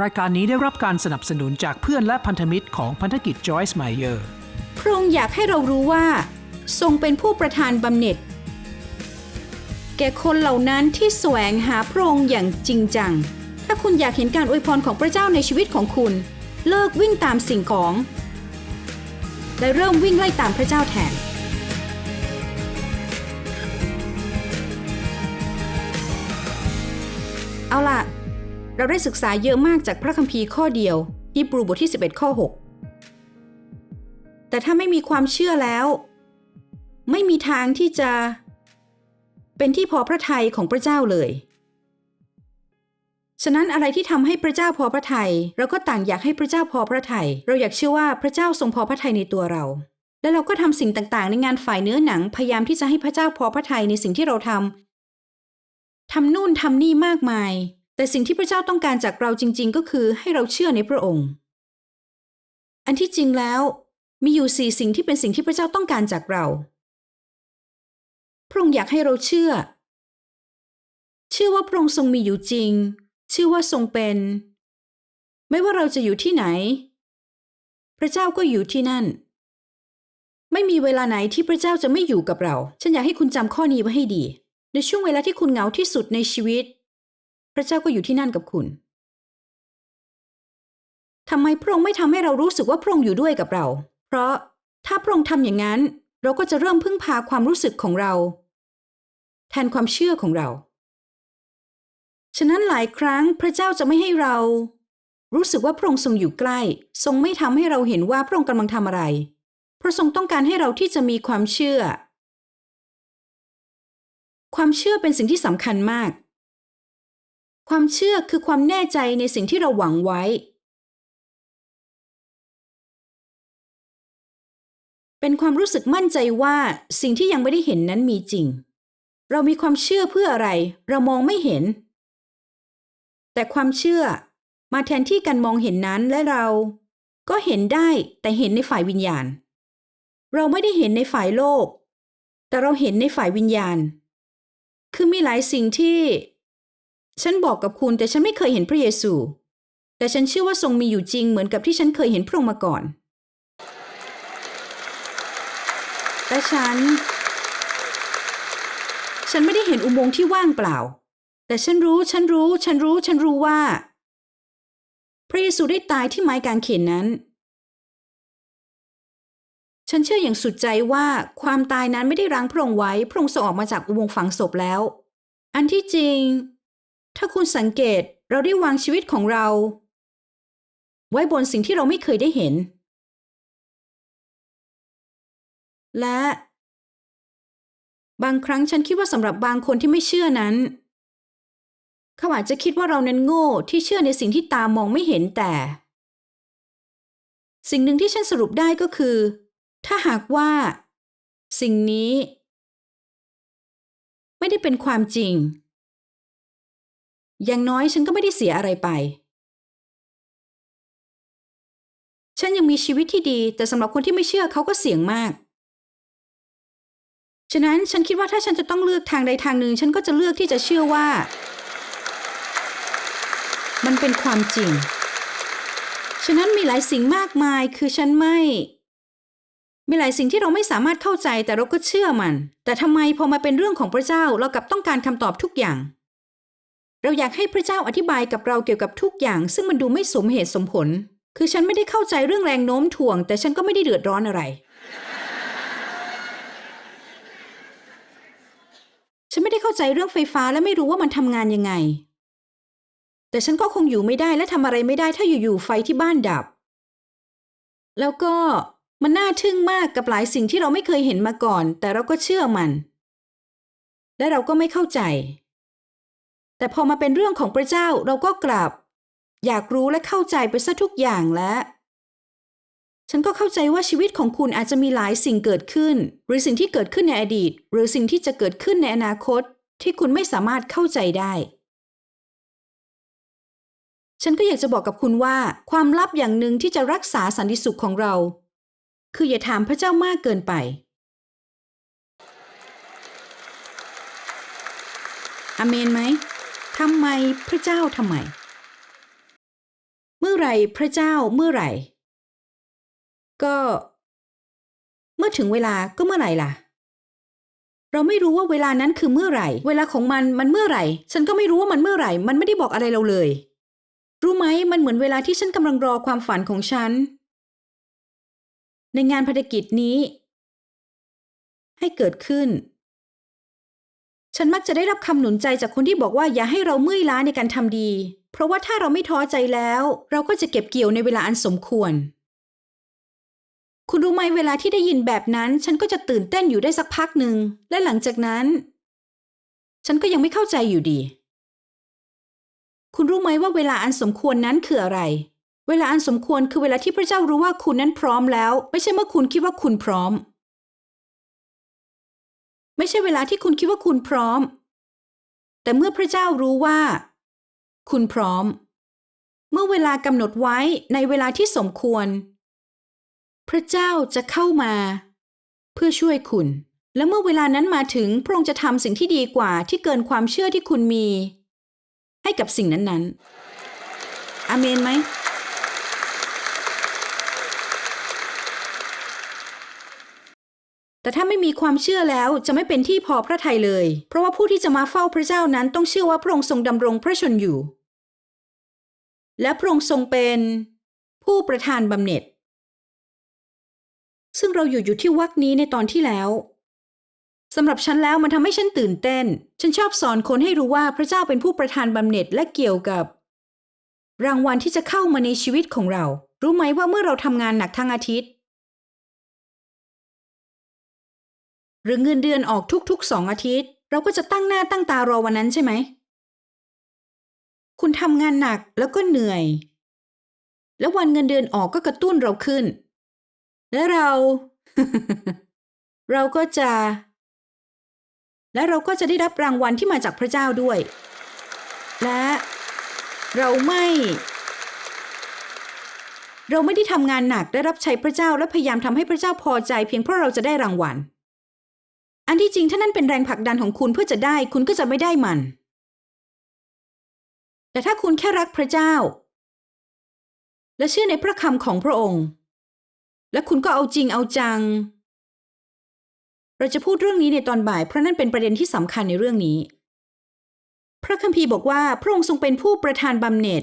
รายการนี้ได้รับการสนับสนุนจากเพื่อนและพันธมิตรของพันธกิจ Joyce Meyer พระองค์อยากให้เรารู้ว่า ทรงเป็นผู้ประทานบำเหน็จ แก่คนเหล่านั้นที่แสวงหาพระองค์อย่างจริงจัง ถ้าคุณอยากเห็นการอวยพรของพระเจ้าในชีวิตของคุณ เลิกวิ่งตามสิ่งของ และเริ่มวิ่งไล่ตามพระเจ้าแทนเอาล่ะ เราได้ศึกษาเยอะมากจากพระคัมภีร์ข้อเดียวฮีบรูบทที่ 11 ข้อ 6 แต่ถ้าไม่มีความเชื่อแล้ว ไม่มีทางที่จะ เป็นที่พอพระทัยของพระเจ้าเลย ฉะนั้นอะไรที่ทำให้พระเจ้าพอพระทัยเราก็ต่างอยากให้พระเจ้าพอพระทัยเราอยากเชื่อว่าพระเจ้าทรงพอพระทัยในตัวเรา และเราก็ทำสิ่งต่างๆ ในงานฝ่ายเนื้อหนังพยายามที่จะให้พระเจ้าพอพระทัยในสิ่งที่เราทำทำนู่นทำนี่มากมาย แต่สิ่งที่พระเจ้าต้องการจากเราจริง ๆ ก็คือให้เราเชื่อในพระองค์ อันที่จริงแล้วมีอยู่สี่สิ่งที่เป็นสิ่งที่พระเจ้าต้องการจากเรา พระองค์อยากให้เราเชื่อ เชื่อว่าพระองค์ทรงมีอยู่จริง เชื่อว่าทรงเป็น ไม่ว่าเราจะอยู่ที่ไหน พระเจ้าก็อยู่ที่นั่น ไม่มีเวลาไหนที่พระเจ้าจะไม่อยู่กับเรา ฉันอยากให้คุณจำข้อนี้ไว้ให้ดี ในช่วงเวลาที่คุณเหงาที่สุดในชีวิต พระเจ้าก็อยู่ที่นั่นกับคุณทำไมพระองค์ไม่ทำให้เรารู้สึกว่าพระองค์อยู่ด้วยกับเรา เพราะถ้าพระองค์ทำอย่างนั้น เราก็จะเริ่มพึ่งพาความรู้สึกของเรา แทนความเชื่อของเรา ฉะนั้นหลายครั้งพระเจ้าจะไม่ให้เรา รู้สึกว่าพระองค์ทรงอยู่ใกล้ ทรงไม่ทำให้เราเห็นว่าพระองค์กำลังทำอะไร พระทรงต้องการให้เราที่จะมีความเชื่อ ความเชื่อเป็นสิ่งที่สำคัญมาก ความเชื่อคือความแน่ใจในสิ่งที่เราหวังไว้ เป็นความรู้สึกมั่นใจว่าสิ่งที่ยังไม่ได้เห็นนั้นมีจริง เรามีความเชื่อเพื่ออะไร เรามองไม่เห็น แต่ความเชื่อมาแทนที่การมองเห็นนั้นและเรา ก็เห็นได้แต่เห็นในฝ่ายวิญญาณ เราไม่ได้เห็นในฝ่ายโลก แต่เราเห็นในฝ่ายวิญญาณ คือมีหลายสิ่งที่ ฉันบอกกับคุณแต่ฉันไม่เคยเห็นพระเยซู แต่ฉันเชื่อว่าทรงมีอยู่จริงเหมือนกับที่ฉันเคยเห็นพระองค์มาก่อน แต่ฉัน ฉันไม่ได้เห็นอุโมงค์ที่ว่างเปล่า แต่ฉันรู้ ฉันรู้ ฉันรู้ ฉันรู้ว่า พระเยซูได้ตายที่ไม้กางเขนนั้น ฉันเชื่ออย่างสุดใจว่าความตายนั้นไม่ได้รั้งพระองค์ไว้ พระองค์ส่งออกมาจากอุโมงค์ฝังศพแล้ว อันที่จริง ถ้าคุณสังเกตเราได้วางชีวิตของเรา ไว้บนสิ่งที่เราไม่เคยได้เห็น และ บางครั้งฉันคิดว่าสำหรับบางคนที่ไม่เชื่อนั้น เขาอาจจะคิดว่าเรานั้นโง่ที่เชื่อในสิ่งที่ตามองไม่เห็นแต่ สิ่งหนึ่งที่ฉันสรุปได้ก็คือ ถ้าหากว่า สิ่งนี้ ไม่ได้เป็นความจริง อย่างน้อยฉันก็ไม่ได้เสียอะไรไป ฉันยังมีชีวิตที่ดี แต่สำหรับคนที่ไม่เชื่อเขาก็เสี่ยงมาก ฉะนั้นฉันคิดว่าถ้าฉันจะต้องเลือกทางใดทางหนึ่ง ฉันก็จะเลือกที่จะเชื่อว่า มันเป็นความจริง ฉะนั้นมีหลายสิ่งมากมายคือฉันไม่ มีหลายสิ่งที่เราไม่สามารถเข้าใจแต่เราก็เชื่อมัน แต่ทำไมพอมาเป็นเรื่องของพระเจ้าเรากลับต้องการคำตอบทุกอย่าง เราอยากให้พระเจ้าอธิบายกับเราเกี่ยวกับทุกอย่าง ซึ่งมันดูไม่สมเหตุสมผล คือฉันไม่ได้เข้าใจเรื่องแรงโน้มถ่วง แต่ฉันก็ไม่ได้เดือดร้อนอะไร ฉันไม่ได้เข้าใจเรื่องไฟฟ้าและไม่รู้ว่ามันทำงานยังไง แต่ฉันก็คงอยู่ไม่ได้และทำอะไรไม่ได้ถ้าอยู่ๆไฟที่บ้านดับ แล้วก็มันน่าทึ่งมากกับหลายสิ่งที่เราไม่เคยเห็นมาก่อน แต่เราก็เชื่อมัน และเราก็ไม่เข้าใจ แต่พอมาเป็นเรื่องของพระเจ้าเราก็กลับ อยากรู้และเข้าใจไปซะทุกอย่างและฉันก็เข้าใจว่าชีวิตของคุณอาจจะมีหลายสิ่งเกิดขึ้น หรือสิ่งที่เกิดขึ้นในอดีต หรือสิ่งที่จะเกิดขึ้นในอนาคต ที่คุณไม่สามารถเข้าใจได้ ฉันก็อยากจะบอกกับคุณว่า ความลับอย่างหนึ่งที่จะรักษาสันติสุขของเรา คืออย่าถามพระเจ้ามากเกินไปอเมนไหม ทำไมพระเจ้าทำไมไหร่อไรพระเจ้าเมื่อไหร่ ก็ เมื่อถึงเวลาก็เมื่อไหร่ล่ะ เราไม่รู้ว่าเวลานั้นคือเมื่อไหร่ เวลาของมันมันเมื่อไหร่ ฉันก็ไม่รู้ว่ามันเมื่อไหร่ มันไม่ได้บอกอะไรเราเลย รู้ไหมมันเหมือนเวลาที่ฉันกำลังรอความฝันของฉัน ในงานภารกิจนี้ ให้เกิดขึ้น ฉันมักจะได้รับคำหนุนใจจากคนที่บอกว่าอย่าให้เราเมื่อยล้าในการทำดี เพราะว่าถ้าเราไม่ท้อใจแล้ว เราก็จะเก็บเกี่ยวในเวลาอันสมควร คุณรู้ไหมเวลาที่ได้ยินแบบนั้น ฉันก็จะตื่นเต้นอยู่ได้สักพักหนึ่ง และหลังจากนั้น ฉันก็ยังไม่เข้าใจอยู่ดี คุณรู้ไหมว่าเวลาอันสมควรนั้นคืออะไร เวลาอันสมควรคือเวลาที่พระเจ้ารู้ว่าคุณนั้นพร้อมแล้ว ไม่ใช่เมื่อคุณคิดว่าคุณพร้อม ไม่ใช่เวลาที่คุณคิดว่าคุณพร้อม แต่เมื่อพระเจ้ารู้ว่า คุณพร้อม เมื่อเวลากำหนดไว้ในเวลาที่สมควร พระเจ้าจะเข้ามา เพื่อช่วยคุณ และเมื่อเวลานั้นมาถึงพระองค์จะทำสิ่งที่ดีกว่าที่เกินความเชื่อที่คุณมี ให้กับสิ่งนั้นๆ อาเมนไหม แต่ถ้าไม่มีความเชื่อแล้วจะไม่เป็นที่พอพระทัยเลย เพราะว่าผู้ที่จะมาเฝ้าพระเจ้านั้นต้องเชื่อว่าพระองค์ทรงดำรงพระชนอยู่ และพระองค์ทรงเป็นผู้ประทานบำเหน็จ ซึ่งเราอยู่อยู่ที่วักนี้ในตอนที่แล้วสำหรับฉันแล้วมันทำให้ฉันตื่นเต้น ฉันชอบสอนคนให้รู้ว่าพระเจ้าเป็นผู้ประทานบำเหน็จและเกี่ยวกับ รางวัลที่จะเข้ามาในชีวิตของเรา รู้ไหมว่าเมื่อเราทำงานหนักทั้งอาทิตย์ หรือเงินเดือนออกทุกๆสองอาทิตย์ เราก็จะตั้งหน้าตั้งตารอวันนั้นใช่ไหม คุณทำงานหนักแล้วก็เหนื่อย แล้ววันเงินเดือนออกก็กระตุ้นเราขึ้น และเรา เราก็จะ และเราก็จะได้รับรางวัลที่มาจากพระเจ้าด้วย และเราไม่ เราไม่ได้ทำงานหนักได้รับใช้พระเจ้าและพยายามทำให้พระเจ้าพอใจ เพียงเพราะเราจะได้รางวัล อันที่จริงถ้านั่นเป็นแรงผลักดันของคุณเพื่อจะได้ คุณก็จะไม่ได้มัน แต่ถ้าคุณแค่รักพระเจ้า และเชื่อในพระคำของพระองค์ และคุณก็เอาจริงเอาจัง เราจะพูดเรื่องนี้ในตอนบ่ายเพราะนั่นเป็นประเด็นที่สำคัญในเรื่องนี้ พระคัมภีร์บอกว่าพระองค์ทรงเป็นผู้ประทานบำเหน็จ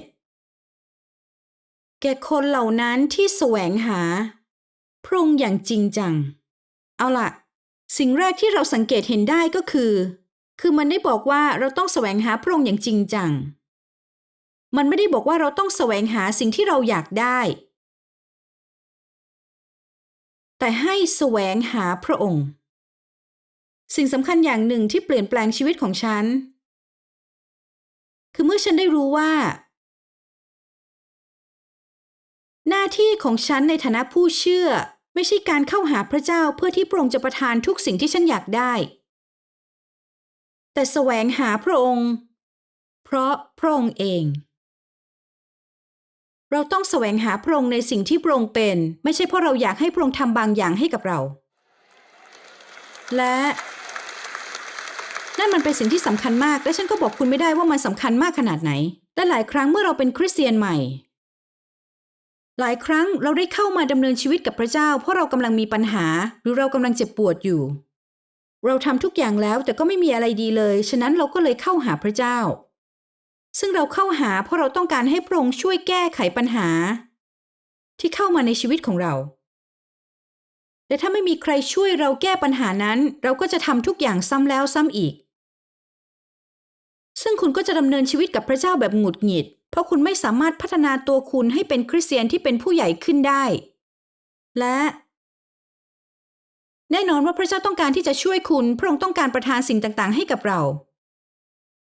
แก่คนเหล่านั้นที่แสวงหาพระองค์อย่างจริงจัง เอาล่ะ สิ่งแรกที่เราสังเกตเห็นได้ก็คือ คือมันได้บอกว่าเราต้องแสวงหาพระองค์อย่างจริงจัง มันไม่ได้บอกว่าเราต้องแสวงหาสิ่งที่เราอยากได้ แต่ให้แสวงหาพระองค์ สิ่งสำคัญอย่างหนึ่งที่เปลี่ยนแปลงชีวิตของฉัน คือเมื่อฉันได้รู้ว่า หน้าที่ของฉันในฐานะผู้เชื่อ ไม่ใช่การเข้าหาพระเจ้าเพื่อที่พระองค์จะประทานทุกสิ่งที่ฉันอยากได้ แต่แสวงหาพระองค์ เพราะพระองค์เอง เราต้องแสวงหาพระองค์ในสิ่งที่พระองค์เป็น ไม่ใช่เพราะเราอยากให้พระองค์ทำบางอย่างให้กับเรา และ นั่นมันเป็นสิ่งที่สำคัญมาก และฉันก็บอกคุณไม่ได้ว่ามันสำคัญมากขนาดไหนและหลายครั้งเมื่อเราเป็นคริสเตียนใหม่ หลายครั้งเราได้เข้ามาดำเนินชีวิตกับพระเจ้า เพราะเรากำลังมีปัญหา หรือเรากำลังเจ็บปวดอยู่ เราทำทุกอย่างแล้วแต่ก็ไม่มีอะไรดีเลย ฉะนั้นเราก็เลยเข้าหาพระเจ้า ซึ่งเราเข้าหาเพราะเราต้องการให้พระองค์ช่วยแก้ไขปัญหา ที่เข้ามาในชีวิตของเราแต่ถ้าไม่มีใครช่วยเราแก้ปัญหานั้น เราก็จะทำทุกอย่างซ้ำแล้วซ้ำอีก ซึ่งคุณก็จะดำเนินชีวิตกับพระเจ้าแบบหงุดหงิด เพราะคุณไม่สามารถพัฒนาตัวคุณให้เป็นคริสเตียนที่เป็นผู้ใหญ่ขึ้นได้ และ แน่นอนว่าพระเจ้าต้องการที่จะช่วยคุณ พระองค์ต้องการประทานสิ่งต่างๆ ให้กับเรา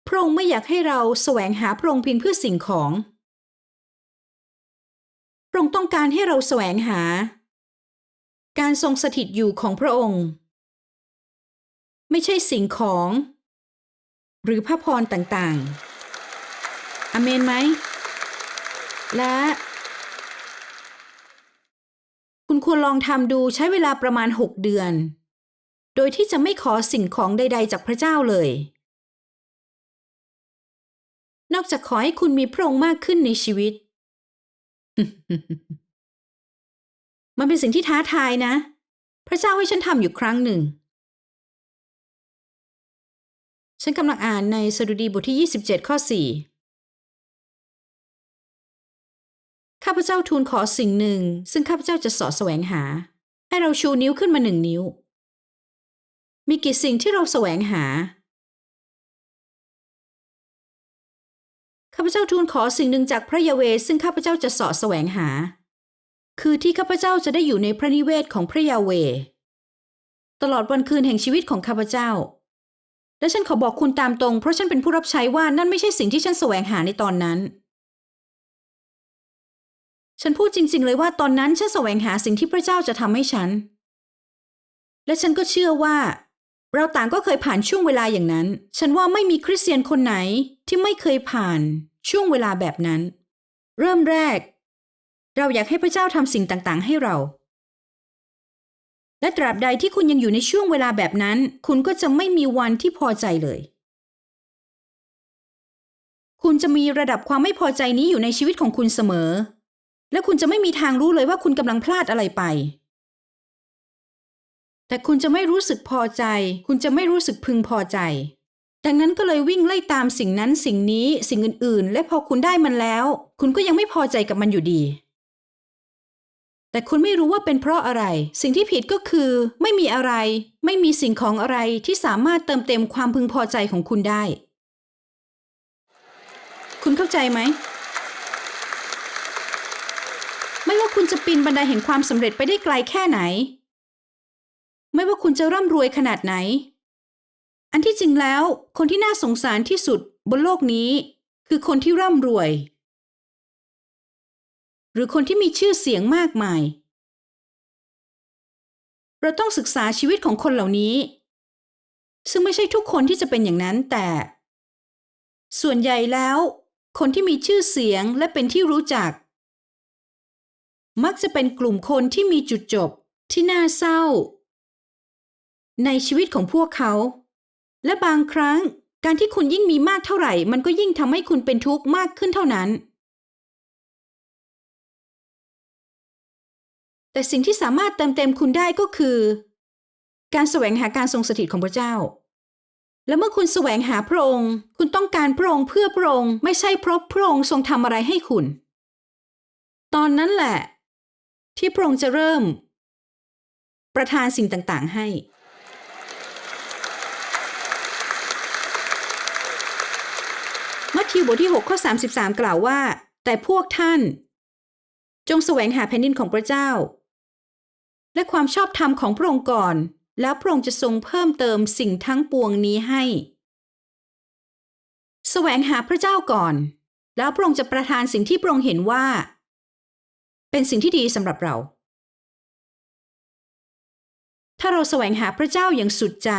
พระองค์ไม่อยากให้เราแสวงหาพระองค์เพียงเพื่อสิ่งของ พระองค์ต้องการให้เราแสวงหา การทรงสถิตอยู่ของพระองค์ ไม่ใช่สิ่งของ หรือพระพรต่างๆ อเมนไหม และ คุณควรลองทำดูใช้เวลาประมาณ 6 เดือน โดยที่จะไม่ขอสิ่งของใด ๆ จากพระเจ้าเลย นอกจากขอให้คุณมีพระองค์มากขึ้นในชีวิต มันเป็นสิ่งที่ท้าทายนะ พระเจ้าให้ฉันทำอยู่ครั้งหนึ่งฉันกำลังอ่านในสดุดีบทที่ 27 ข้อ 4าพเจ้าทูลขอสิ่งหนึ่ง ซึ่งข้าพเจ้าจะสาะแสวงหา ให้เราชูนิ้วขึ้นมาหนึ่งนิ้ว มีกี่สิ่งที่เราแสวงหา ข้าพเจ้าทูลขอสิ่งหนึ่งจากพระยาเวห์ซึ่งข้าพเจ้าจะสาะแสวงหา คือที่ข้าพเจ้าจะได้อยู่ในพระนิเวศของพระยาเวห์ตลอดวันคืนแห่งชีวิตของข้าพเจ้า และฉันขอบอกคุณตามตรงเพราะฉันเป็นผู้รับใช้ว่านั่นไม่ใช่สิ่งที่ฉันแสวงหาในตอนนั้น ฉันพูดจริง ๆ เลยว่าตอนนั้นฉันแสวงหาสิ่งที่พระเจ้าจะทำให้ฉัน และฉันก็เชื่อว่า เราต่างก็เคยผ่านช่วงเวลาอย่างนั้น ฉันว่าไม่มีคริสเตียนคนไหนที่ไม่เคยผ่านช่วงเวลาแบบนั้น เริ่มแรก เราอยากให้พระเจ้าทำสิ่งต่างๆ ให้เรา และตราบใดที่คุณยังอยู่ในช่วงเวลาแบบนั้น คุณก็จะไม่มีวันที่พอใจเลยคุณจะมีระดับความไม่พอใจนี้อยู่ในชีวิตของคุณเสมอ และคุณจะไม่มีทางรู้เลยว่าคุณกำลังพลาดอะไรไป แต่คุณจะไม่รู้สึกพอใจ คุณจะไม่รู้สึกพึงพอใจ ดังนั้นก็เลยวิ่งไล่ตามสิ่งนั้นสิ่งนี้สิ่งอื่นๆ และพอคุณได้มันแล้ว คุณก็ยังไม่พอใจกับมันอยู่ดี แต่คุณไม่รู้ว่าเป็นเพราะอะไร สิ่งที่ผิดก็คือ ไม่มีอะไร ไม่มีสิ่งของอะไรที่สามารถเติมเต็มความพึงพอใจของคุณได้ คุณเข้าใจไหม ไม่ว่า คุณจะปีนบันไดแห่งความสำเร็จไปได้ไกลแค่ไหน ไม่ว่าคุณจะร่ำรวยขนาดไหน อันที่จริงแล้ว คนที่น่าสงสารที่สุดบนโลกนี้ คือคนที่ร่ำรวย หรือคนที่มีชื่อเสียงมากมาย เราต้องศึกษาชีวิตของคนเหล่านี้ ซึ่งไม่ใช่ทุกคนที่จะเป็นอย่างนั้นแต่ ส่วนใหญ่แล้ว คนที่มีชื่อเสียงและเป็นที่รู้จัก มักจะเป็นกลุ่มคนที่มีจุดจบที่น่าเศร้า ในชีวิตของพวกเขา และบางครั้งการที่คุณยิ่งมีมากเท่าไหร่ มันก็ยิ่งทำให้คุณเป็นทุกข์มากขึ้นเท่านั้น แต่สิ่งที่สามารถเติมเต็มคุณได้ก็คือ การแสวงหาการทรงสถิตของพระเจ้า และเมื่อคุณแสวงหาพระองค์ คุณต้องการพระองค์เพื่อพระองค์ไม่ใช่เพราะพระองค์ทรงทำอะไรให้คุณ ตอนนั้นแหละ ที่พระองค์จะเริ่ม ประทานสิ่งต่างๆ ให้ มัทธิวบทที่ 6 ข้อ 33 กล่าวว่า แต่พวกท่าน จงแสวงหาแผ่นดินของพระเจ้า และความชอบธรรมของพระองค์ก่อน แล้วพระองค์จะทรงเพิ่มเติมสิ่งทั้งปวงนี้ให้ แสวงหาพระเจ้าก่อน แล้วพระองค์จะประทานสิ่งที่พระองค์เห็นว่า เป็นสิ่งที่ดีสำหรับเรา ถ้าเราแสวงหาพระเจ้าอย่างสุดใจ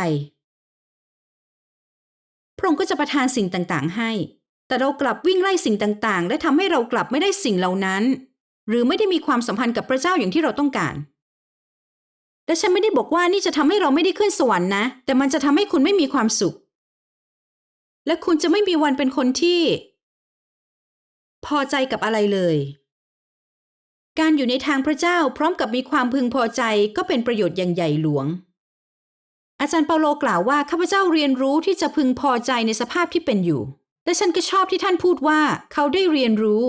พระองค์ก็จะประทานสิ่งต่างๆ ให้ แต่เรากลับวิ่งไล่สิ่งต่างๆ และทำให้เรากลับไม่ได้สิ่งเหล่านั้น หรือไม่ได้มีความสัมพันธ์กับพระเจ้าอย่างที่เราต้องการและฉันไม่ได้บอกว่านี่จะทำให้เราไม่ได้ขึ้นสวรรค์นะ แต่มันจะทำให้คุณไม่มีความสุข และคุณจะไม่มีวันเป็นคนที่ พอใจกับอะไรเลย การอยู่ในทางพระเจ้าพร้อมกับมีความพึงพอใจก็เป็นประโยชน์อย่างใหญ่หลวง อาจารย์เปาโลกล่าวว่าข้าพเจ้าเรียนรู้ที่จะพึงพอใจในสภาพที่เป็นอยู่ และฉันก็ชอบที่ท่านพูดว่าเขาได้เรียนรู้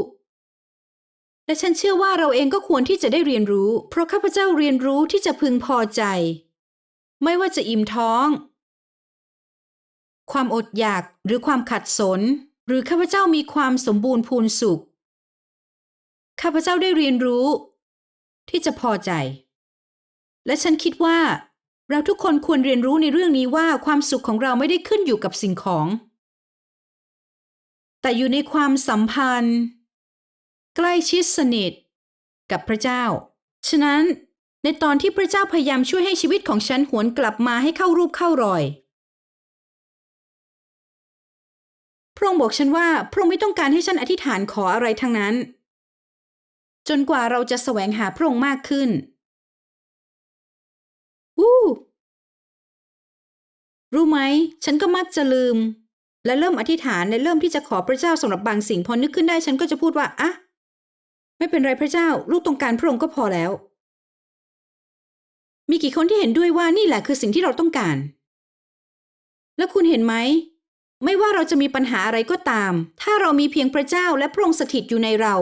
และฉันเชื่อว่าเราเองก็ควรที่จะได้เรียนรู้ เพราะข้าพเจ้าเรียนรู้ที่จะพึงพอใจ ไม่ว่าจะอิ่มท้อง ความอดอยากหรือความขัดสน หรือข้าพเจ้ามีความสมบูรณ์พูนสุข ข้าพเจ้าได้เรียนรู้ ที่จะพอใจ และฉันคิดว่า เราทุกคนควรเรียนรู้ในเรื่องนี้ว่าความสุขของเราไม่ได้ขึ้นอยู่กับสิ่งของ แต่อยู่ในความสัมพันธ์ ใกล้ชิดสนิท กับพระเจ้า ฉะนั้นในตอนที่พระเจ้าพยายามช่วยให้ชีวิตของฉันหวนกลับมาให้เข้ารูปเข้ารอย พระองค์บอกฉันว่าพระองค์ไม่ต้องการให้ฉันอธิษฐานขออะไรทั้งนั้น จนกว่าเราจะแสวงหาพระองค์มากขึ้นวู้รู้ไหม ฉันก็มักจะลืม และเริ่มอธิษฐานและเริ่มที่จะขอพระเจ้าสำหรับบางสิ่งพอนึกขึ้นได้ฉันก็จะพูดว่าอะไม่เป็นไรพระเจ้า ลูกต้องการพระองค์ก็พอแล้ว มีกี่คนที่เห็นด้วยว่านี่แหละคือสิ่งที่เราต้องการ แล้วคุณเห็นไหม ไม่ว่าเราจะมีปัญหาอะไรก็ตาม ถ้าเรามีเพียงพระเจ้าและพระองค์สถิตอยู่ในเรา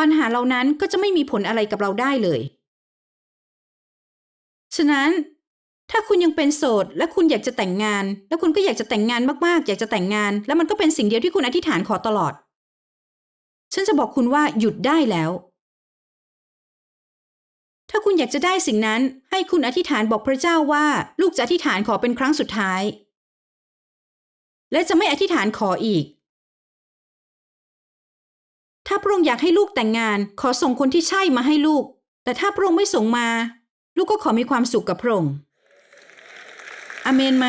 ปัญหาเหล่านั้นก็จะไม่มีผลอะไรกับเราได้เลย ฉะนั้น ถ้าคุณยังเป็นโสด และคุณอยากจะแต่งงาน แล้วคุณก็อยากจะแต่งงานมากๆ อยากจะแต่งงาน แล้วมันก็เป็นสิ่งเดียวที่คุณอธิษฐานขอตลอด ฉันจะบอกคุณว่าหยุดได้แล้ว ถ้าคุณอยากจะได้สิ่งนั้น ให้คุณอธิษฐานบอกพระเจ้าว่า ลูกจะอธิษฐานขอเป็นครั้งสุดท้าย และจะไม่อธิษฐานขออีก ถ้าพระองค์อยากให้ลูกแต่งงาน ขอส่งคนที่ใช่มาให้ลูก แต่ถ้าพระองค์ไม่ส่งมา ลูกก็ขอมีความสุขกับพระองค์อเมนไหม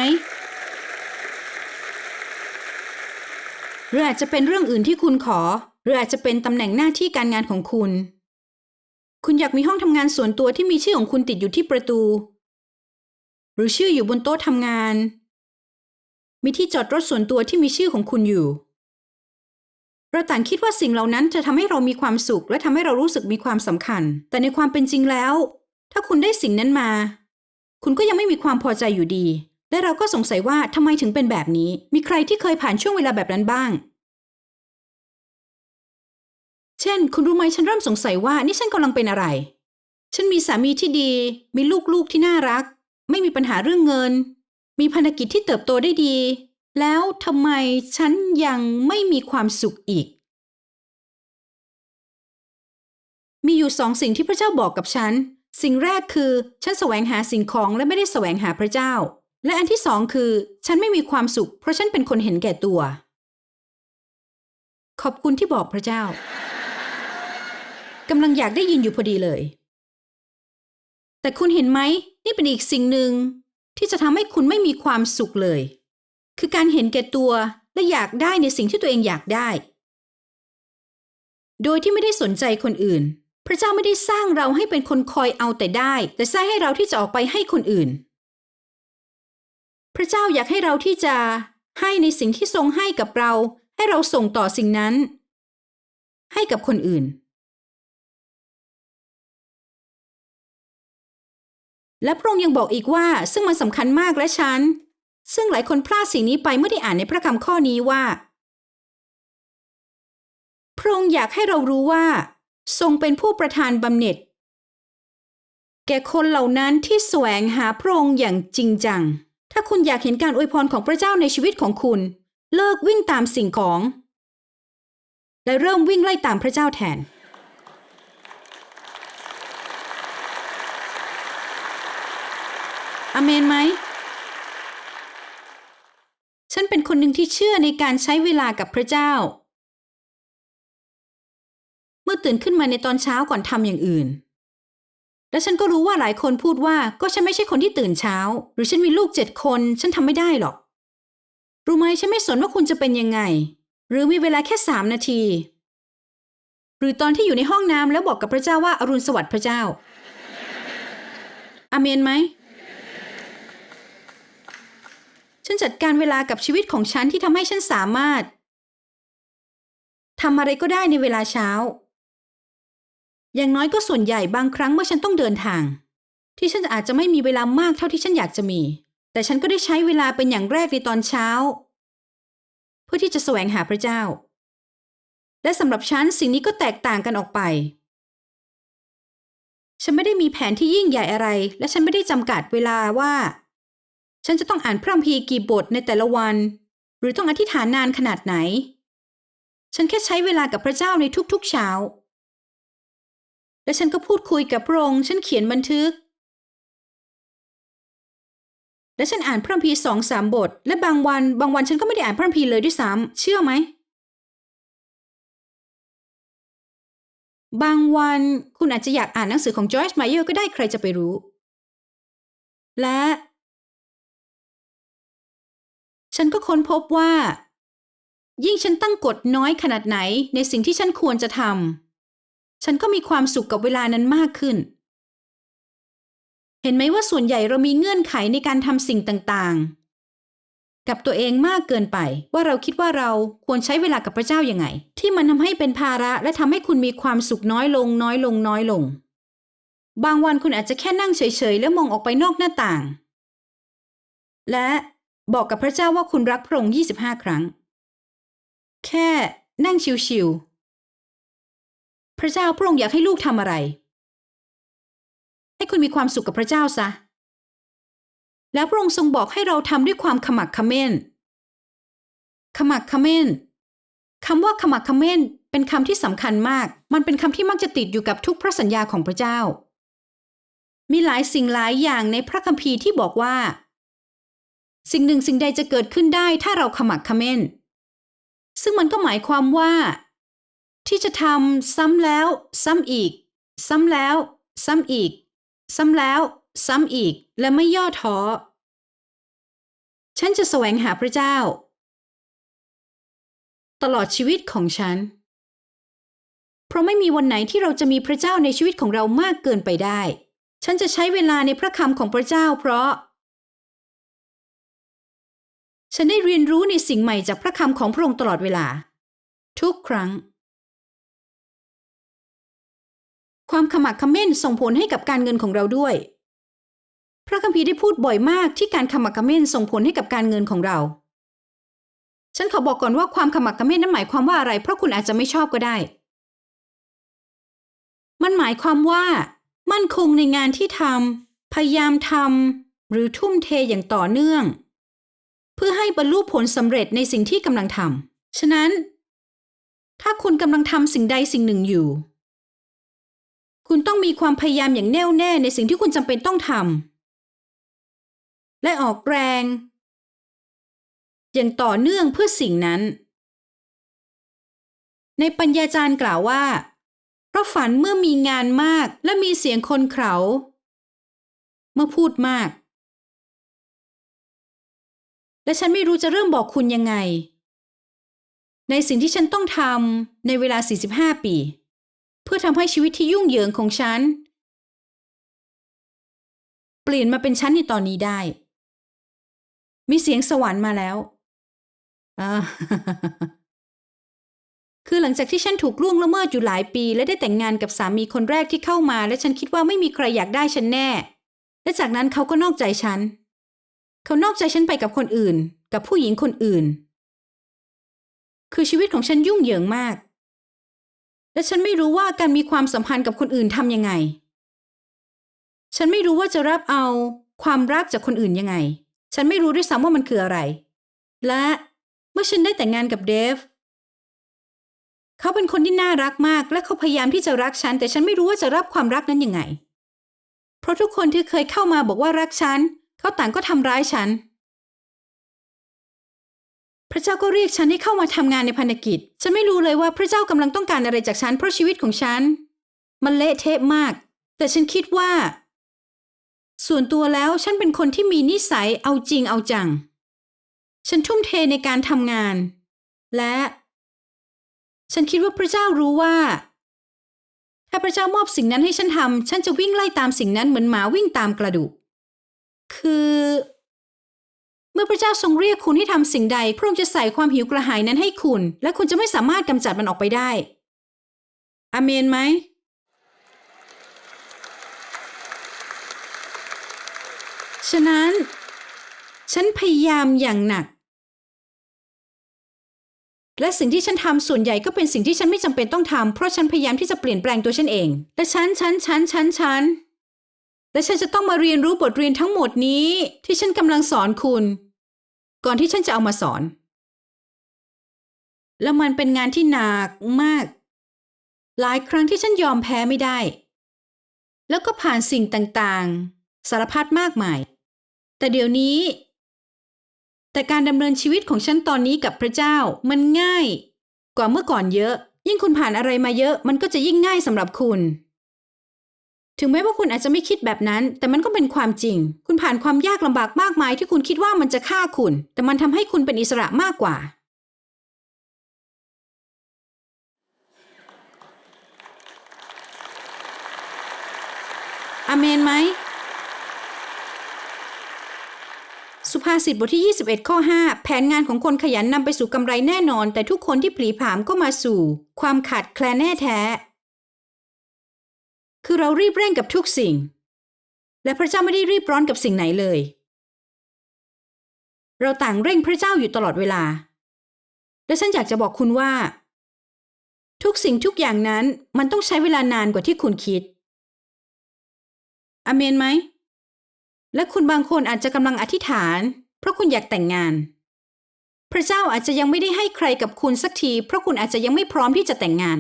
หรืออาจจะเป็นเรื่องอื่นที่คุณขอ หรืออาจจะเป็นตำแหน่งหน้าที่การงานของคุณ คุณอยากมีห้องทำงานส่วนตัวที่มีชื่อของคุณติดอยู่ที่ประตู หรือชื่ออยู่บนโต๊ะทำงาน มีที่จอดรถส่วนตัวที่มีชื่อของคุณอยู่ เราต่างคิดว่าสิ่งเหล่านั้นจะทำให้เรามีความสุข และทำให้เรารู้สึกมีความสำคัญ แต่ในความเป็นจริงแล้ว ถ้าคุณได้สิ่งนั้นมา คุณก็ยังไม่มีความพอใจอยู่ดี และเราก็สงสัยว่าทำไมถึงเป็นแบบนี้ มีใครที่เคยผ่านช่วงเวลาแบบนั้นบ้าง เช่น คุณรู้ไหมฉันเริ่มสงสัยว่านี่ฉันกำลังเป็นอะไร ฉันมีสามีที่ดี มีลูกๆที่น่ารัก ไม่มีปัญหาเรื่องเงิน มีพันธกิจที่เติบโตได้ดี แล้วทำไมฉันยังไม่มีความสุขอีก มีอยู่สองสิ่งที่พระเจ้าบอกกับฉัน สิ่งแรกคือ ฉันแสวงหาสิ่งของและไม่ได้แสวงหาพระเจ้า และอันที่สองคือ ฉันไม่มีความสุข เพราะฉันเป็นคนเห็นแก่ตัว ขอบคุณที่บอกพระเจ้ากำลังอยากได้ยินอยู่พอดีเลย แต่คุณเห็นไหม นี่เป็นอีกสิ่งหนึ่งที่จะทำให้คุณไม่มีความสุขเลย คือการเห็นแก่ตัวและอยากได้ในสิ่งที่ตัวเองอยากได้ โดยที่ไม่ได้สนใจคนอื่น พระเจ้าไม่ได้สร้างเราให้เป็นคนคอยเอาแต่ได้ แต่สร้างให้เราที่จะออกไปให้คนอื่น พระเจ้าอยากให้เราที่จะให้ในสิ่งที่ทรงให้กับเรา ให้เราส่งต่อสิ่งนั้น ให้กับคนอื่น และพระองค์ยังบอกอีกว่าซึ่งมันสำคัญมากและฉัน ซึ่งหลายคนพลาดสิ่งนี้ไปเมื่อได้อ่านในพระคำข้อนี้ว่า พระองค์อยากให้เรารู้ว่า ทรงเป็นผู้ประทานบำเหน็จ แก่คนเหล่านั้นที่แสวงหาพระองค์อย่างจริงจัง ถ้าคุณอยากเห็นการอวยพรของพระเจ้าในชีวิตของคุณ เลิกวิ่งตามสิ่งของ และเริ่มวิ่งไล่ตามพระเจ้าแทนอเมนไหม เป็นคนหนึ่งที่เชื่อในการใช้เวลากับพระเจ้า เมื่อตื่นขึ้นมาในตอนเช้าก่อนทำอย่างอื่น และฉันก็รู้ว่าหลายคนพูดว่าก็ฉันไม่ใช่คนที่ตื่นเช้า หรือฉันมีลูกเจ็ดคน ฉันทำไม่ได้หรอก รู้ไหมฉันไม่สนว่าคุณจะเป็นยังไง หรือมีเวลาแค่สามนาที หรือตอนที่อยู่ในห้องน้ำแล้วบอกกับพระเจ้าว่าอรุณสวัสดิ์พระเจ้าอาเมนไหม ฉันจัดการเวลากับชีวิตของฉันที่ทำให้ฉันสามารถทำอะไรก็ได้ในเวลาเช้า อย่างน้อยก็ส่วนใหญ่บางครั้งเมื่อฉันต้องเดินทาง ที่ฉันอาจจะไม่มีเวลามากเท่าที่ฉันอยากจะมี แต่ฉันก็ได้ใช้เวลาเป็นอย่างแรกในตอนเช้า เพื่อที่จะแสวงหาพระเจ้า และสำหรับฉันสิ่งนี้ก็แตกต่างกันออกไป ฉันไม่ได้มีแผนที่ยิ่งใหญ่อะไร และฉันไม่ได้จำกัดเวลาว่า ฉันจะต้องอ่านพระคัมภีร์กี่บทในแต่ละวัน หรือต้องอธิษฐานนานขนาดไหน ฉันแค่ใช้เวลากับพระเจ้าในทุกๆเช้า และฉันก็พูดคุยกับพระองค์ฉันเขียนบันทึก และฉันอ่านพระคัมภีร์สองสามบท และบางวัน บางวันฉันก็ไม่ได้อ่านพระคัมภีร์เลยด้วยซ้ำเชื่อไหมบางวันคุณอาจจะอยากอ่านหนังสือของจอร์จไมเยอร์ก็ได้ใครจะไปรู้ และ ฉันก็ค้นพบว่า ยิ่งฉันตั้งกฎน้อยขนาดไหนในสิ่งที่ฉันควรจะทำฉันก็มีความสุขกับเวลานั้นมากขึ้น เห็นไหมว่าส่วนใหญ่เรามีเงื่อนไขในการทำสิ่งต่างๆ กับตัวเองมากเกินไป ว่าเราคิดว่าเราควรใช้เวลากับพระเจ้ายัางไง ที่มันทำให้เป็นภาระและทำให้คุณมีความสุขน้อยลง น้อยลงน้อยลง บางวันคุณอาจจะแค่นั่งเฉยๆ แล้วมองออกไปนอกหน้าต่างและ บอกกับพระเจ้าว่าคุณรักพระองค์25 ครั้ง แค่นั่งชิวๆ พระเจ้าพระองค์อยากให้ลูกทำอะไร ให้คุณมีความสุขกับพระเจ้าซะ แล้วพระองค์ทรงบอกให้เราทำด้วยความขมักขม้น ขมักขม้นคำว่าขมักขม้นเป็นคำที่สำคัญมาก มันเป็นคำที่มักจะติดอยู่กับทุกพระสัญญาของพระเจ้า มีหลายสิ่งหลายอย่างในพระคัมภีร์ที่บอกว่า สิ่งหนึ่งสิ่งใดจะเกิดขึ้นได้ถ้าเราขมักขม้น ซึ่งมันก็หมายความว่า ที่จะทำซ้ำแล้ว ซ้ำอีก ซ้ำแล้ว ซ้ำอีก ซ้ำแล้ว ซ้ำอีกและไม่ย่อท้อ ฉันจะแสวงหาพระเจ้า ตลอดชีวิตของฉัน เพราะไม่มีวันไหนที่เราจะมีพระเจ้าในชีวิตของเรามากเกินไปได้ ฉันจะใช้เวลาในพระคำของพระเจ้า เพราะ ฉันได้เรียนรู้ในสิ่งใหม่จากพระคำของพระองค์ตลอดเวลา ทุกครั้ง ความขมักขม้นส่งผลให้กับการเงินของเราด้วย พระคัมภีร์ได้พูดบ่อยมากที่การขมักขม้นส่งผลให้กับการเงินของเรา ฉันขอบอกก่อนว่าความขมักขม้นนั้นหมายความว่าอะไรเพราะคุณอาจจะไม่ชอบก็ได้ มันหมายความว่า มั่นคงในงานที่ทำพยายามทำหรือทุ่มเทอย่างต่อเนื่อง พื่อให้บรรลุผลสำเร็จในสิ่งที่กำลังทำ ฉะนั้น ถ้าคุณกำลังทำสิ่งใดสิ่งหนึ่งอยู่ คุณต้องมีความพยายามอย่างแน่วแน่ในสิ่งที่คุณจำเป็นต้องทำ และออกแรง อย่างต่อเนื่องเพื่อสิ่งนั้น ในปัญญาจารย์กล่าวว่า เพราะฝันเมื่อมีงานมากและมีเสียงคนเขาเมื่อพูดมาก และฉันไม่รู้จะเริ่มบอกคุณยังไง ในสิ่งที่ฉันต้องทำในเวลา 45 ปี เพื่อทำให้ชีวิตที่ยุ่งเหยิงของฉัน เปลี่ยนมาเป็นฉันในตอนนี้ได้ มีเสียงสวรรค์มาแล้วคือหลังจากที่ฉันถูกล่วงละเมิดอยู่หลายปี และได้แต่งงานกับสามีคนแรกที่เข้ามา และฉันคิดว่าไม่มีใครอยากได้ฉันแน่ และจากนั้นเขาก็นอกใจฉัน เขานอกใจฉันไปกับคนอื่น กับผู้หญิงคนอื่น คือชีวิตของฉันยุ่งเหยิงมาก และฉันไม่รู้ว่าการมีความสัมพันธ์กับคนอื่นทำยังไง ฉันไม่รู้ว่าจะรับเอาความรักจากคนอื่นยังไง ฉันไม่รู้ด้วยซ้ำว่ามันคืออะไร และเมื่อฉันได้แต่งงานกับเดฟ เขาเป็นคนที่น่ารักมาก และเขาพยายามที่จะรักฉัน แต่ฉันไม่รู้ว่าจะรับความรักนั้นยังไง เพราะทุกคนที่เคยเข้ามาบอกว่ารักฉัน เขาต่างก็ทำร้ายฉัน พระเจ้าก็เรียกฉันให้เข้ามาทำงานในพันธกิจ ฉันไม่รู้เลยว่าพระเจ้ากำลังต้องการอะไรจากฉันเพราะชีวิตของฉัน มันเละเทะมาก แต่ฉันคิดว่า ส่วนตัวแล้วฉันเป็นคนที่มีนิสัยเอาจริงเอาจัง ฉันทุ่มเทในการทำงาน และ ฉันคิดว่าพระเจ้ารู้ว่าถ้าพระเจ้ามอบสิ่งนั้นให้ฉันทำ ฉันจะวิ่งไล่ตามสิ่งนั้นเหมือนหมาวิ่งตามกระดูก คือ เมื่อพระเจ้าทรงเรียกคุณให้ทำสิ่งใด พระองค์จะใส่ความหิวกระหายนั้นให้คุณ และคุณจะไม่สามารถกำจัดมันออกไปได้อเมนไหมฉะนั้น ฉันพยายามอย่างหนัก และสิ่งที่ฉันทำส่วนใหญ่ก็เป็นสิ่งที่ฉันไม่จำเป็นต้องทำเพราะฉันพยายามที่จะเปลี่ยนแปลงตัวฉันเองและฉันฉันฉันฉันฉัน และฉันจะต้องมาเรียนรู้บทเรียนทั้งหมดนี้ที่ฉันกำลังสอนคุณ ก่อนที่ฉันจะเอามาสอน แล้วมันเป็นงานที่หนักมาก หลายครั้งที่ฉันยอมแพ้ไม่ได้ แล้วก็ผ่านสิ่งต่างๆ สารพัดมากมาย แต่เดี๋ยวนี้ แต่การดำเนินชีวิตของฉันตอนนี้กับพระเจ้ามันง่าย กว่าเมื่อก่อนเยอะ ยิ่งคุณผ่านอะไรมาเยอะ มันก็จะยิ่งง่ายสำหรับคุณ ถึงแม้ว่าคุณอาจจะไม่คิดแบบนั้น แต่มันก็เป็นความจริง คุณผ่านความยากลำบากมากมายที่คุณคิดว่ามันจะฆ่าคุณ แต่มันทำให้คุณเป็นอิสระมากกว่า อเมนไหม สุภาษิตบทที่ 21 ข้อ 5 แผนงานของคนขยันนำไปสู่กำไรแน่นอน แต่ทุกคนที่ผลีผามก็มาสู่ ความขาดแคลนแน่แท้ คือเรารีบเร่งกับทุกสิ่ง และพระเจ้าไม่ได้รีบร้อนกับสิ่งไหนเลย เราต่างเร่งพระเจ้าอยู่ตลอดเวลา และฉันอยากจะบอกคุณว่า ทุกสิ่งทุกอย่างนั้นมันต้องใช้เวลานานกว่าที่คุณคิด อเมนไหม และคุณบางคนอาจจะกำลังอธิษฐาน เพราะคุณอยากแต่งงาน พระเจ้าอาจจะยังไม่ได้ให้ใครกับคุณสักที เพราะคุณอาจจะยังไม่พร้อมที่จะแต่งงาน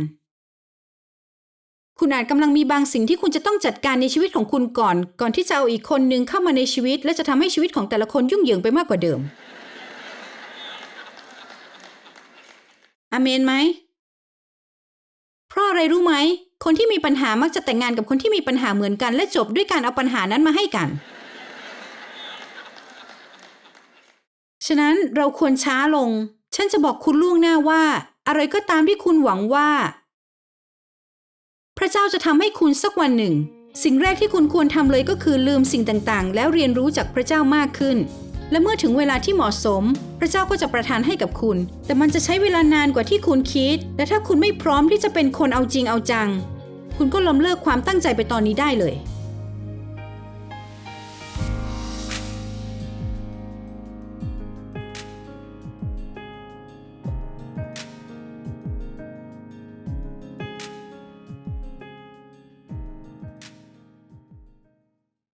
คุณอาจกำลังมีบางสิ่งที่คุณจะต้องจัดการในชีวิตของคุณก่อน ก่อนที่จะเอาอีกคนนึงเข้ามาในชีวิต และจะทำให้ชีวิตของแต่ละคนยุ่งเหยิงไปมากกว่าเดิมอเมนไหมเพราะอะไรรู้ไหม คนที่มีปัญหามักจะแต่งงานกับคนที่มีปัญหาเหมือนกัน และจบด้วยการเอาปัญหานั้นมาให้กัน ฉะนั้นเราควรช้าลง ฉันจะบอกคุณล่วงหน้าว่า อะไรก็ตามที่คุณหวังว่า พระเจ้าจะทำให้คุณสักวันหนึ่ง สิ่งแรกที่คุณควรทำเลยก็คือลืมสิ่งต่างๆ แล้วเรียนรู้จากพระเจ้ามากขึ้น และเมื่อถึงเวลาที่เหมาะสม พระเจ้าก็จะประทานให้กับคุณ แต่มันจะใช้เวลานานกว่าที่คุณคิด และถ้าคุณไม่พร้อมที่จะเป็นคนเอาจริงเอาจัง คุณก็ล้มเลิกความตั้งใจไปตอนนี้ได้เลย